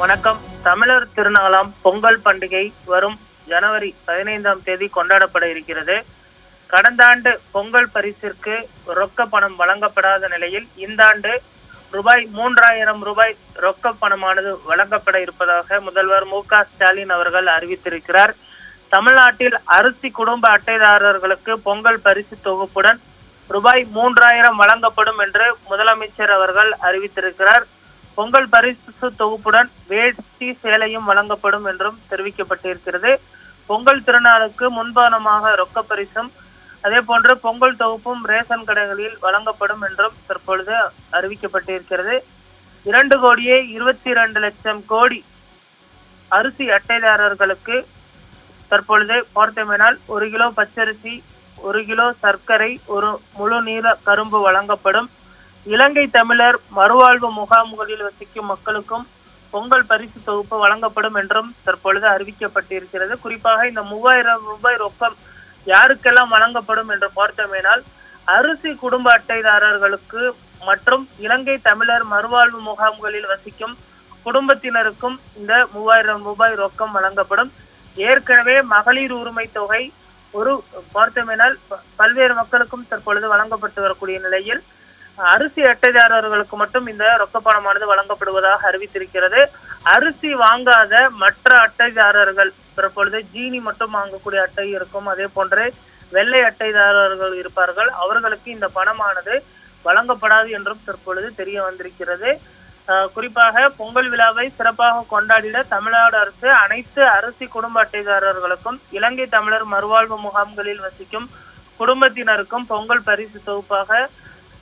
வணக்கம். தமிழர் திருநாளாம் பொங்கல் பண்டிகை வரும் ஜனவரி பதினைந்தாம் தேதி கொண்டாடப்பட இருக்கிறது. கடந்த ஆண்டு பொங்கல் பரிசிற்கு ரொக்க பணம் வழங்கப்படாத நிலையில் இந்த ஆண்டு ரூபாய் மூன்றாயிரம் ரூபாய் ரொக்க பணமானது வழங்கப்பட இருப்பதாக முதல்வர் மு க ஸ்டாலின் அவர்கள் அறிவித்திருக்கிறார். தமிழ்நாட்டில் அரிசி குடும்ப அட்டைதாரர்களுக்கு பொங்கல் பரிசு தொகுப்புடன் ரூபாய் மூன்றாயிரம் வழங்கப்படும் என்று முதலமைச்சர் அவர்கள் அறிவித்திருக்கிறார். பொங்கல் பரிசு தொகுப்புடன் வேட்டி சேலையும் வழங்கப்படும் என்றும் தெரிவிக்கப்பட்டிருக்கிறது. பொங்கல் திருநாளுக்கு முன்பானமாக ரொக்க பரிசும் அதே போன்று பொங்கல் தொகுப்பும் ரேஷன் கடைகளில் வழங்கப்படும் என்றும் தற்பொழுது அறிவிக்கப்பட்டிருக்கிறது. இரண்டு கோடியே இருபத்தி இரண்டு லட்சம் கோடி அரிசி அட்டைதாரர்களுக்கு தற்பொழுது பார்த்தோமேனால் ஒரு கிலோ பச்சரிசி ஒரு கிலோ சர்க்கரை ஒரு முழு நீள கரும்பு வழங்கப்படும். இலங்கை தமிழர் மறுவாழ்வு முகாம்களில் வசிக்கும் மக்களுக்கும் பொங்கல் பரிசு தொகுப்பு வழங்கப்படும் என்றும் தற்பொழுது அறிவிக்கப்பட்டிருக்கிறது. குறிப்பாக இந்த மூவாயிரம் ரூபாய் ரொக்கம் யாருக்கெல்லாம் வழங்கப்படும் என்று பார்த்தோமேனால் அரிசி குடும்ப அட்டைதாரர்களுக்கு மற்றும் இலங்கை தமிழர் மறுவாழ்வு முகாம்களில் வசிக்கும் குடும்பத்தினருக்கும் இந்த மூவாயிரம் ரூபாய் ரொக்கம் வழங்கப்படும். ஏற்கனவே மகளிர் உரிமை தொகை ஒரு பார்த்தோமேனால் பல்வேறு மக்களுக்கும் தற்பொழுது வழங்கப்பட்டு வரக்கூடிய நிலையில் அரிசி அட்டைதாரர்களுக்கு மட்டும் இந்த ரொக்க பணமானது வழங்கப்படுவதாக அறிவித்திருக்கிறது. அரிசி வாங்காத மற்ற அட்டைதாரர்கள் தற்பொழுது ஜீனி மட்டும் வாங்கக்கூடிய அட்டை இருக்கும். அதே போன்று வெள்ளை அட்டைதாரர்கள் இருப்பார்கள். அவர்களுக்கு இந்த பணமானது வழங்கப்படாது என்றும் தற்பொழுது தெரிய வந்திருக்கிறது. குறிப்பாக பொங்கல் விழாவை சிறப்பாக கொண்டாடிட தமிழ்நாடு அரசு அனைத்து அரிசி குடும்ப அட்டைதாரர்களுக்கும் இலங்கை தமிழர் மறுவாழ்வு முகாம்களில் வசிக்கும் குடும்பத்தினருக்கும் பொங்கல் பரிசு தொகுப்பாக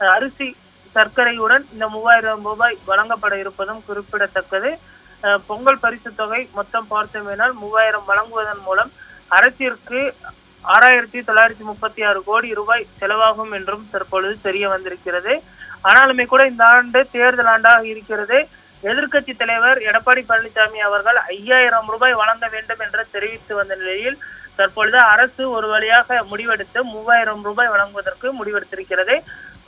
அரிசி சர்க்கரையுடன் இந்த மூவாயிரம் ரூபாய் வழங்கப்பட இருப்பதும் குறிப்பிடத்தக்கது. பொங்கல் பரிசு தொகை மொத்தம் பார்த்தோமேனால் மூவாயிரம் வழங்குவதன் மூலம் அரசிற்கு ஆறாயிரத்தி தொள்ளாயிரத்தி முப்பத்தி ஆறு கோடி ரூபாய் செலவாகும் என்றும் தற்பொழுது தெரிய வந்திருக்கிறது. ஆனாலுமே கூட இந்த ஆண்டு தேர்தல் ஆண்டாக இருக்கிறது. எதிர்க்கட்சி தலைவர் எடப்பாடி பழனிசாமி அவர்கள் ஐயாயிரம் ரூபாய் வழங்க வேண்டும் என்று தெரிவித்து வந்த நிலையில் தற்பொழுது அரசு ஒரு வழியாக முடிவெடுத்து மூவாயிரம் ரூபாய் வழங்குவதற்கு முடிவெடுத்திருக்கிறது.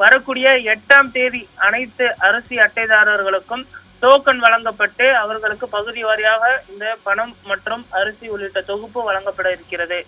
வரக்கூடிய எட்டாம் தேதி அனைத்து அரிசி அட்டைதாரர்களுக்கும் டோக்கன் வழங்கப்பட்டு அவர்களுக்கு பகுதி வாரியாக இந்த பணம் மற்றும் அரிசி உள்ளிட்ட தொகுப்பு வழங்கப்பட இருக்கிறது.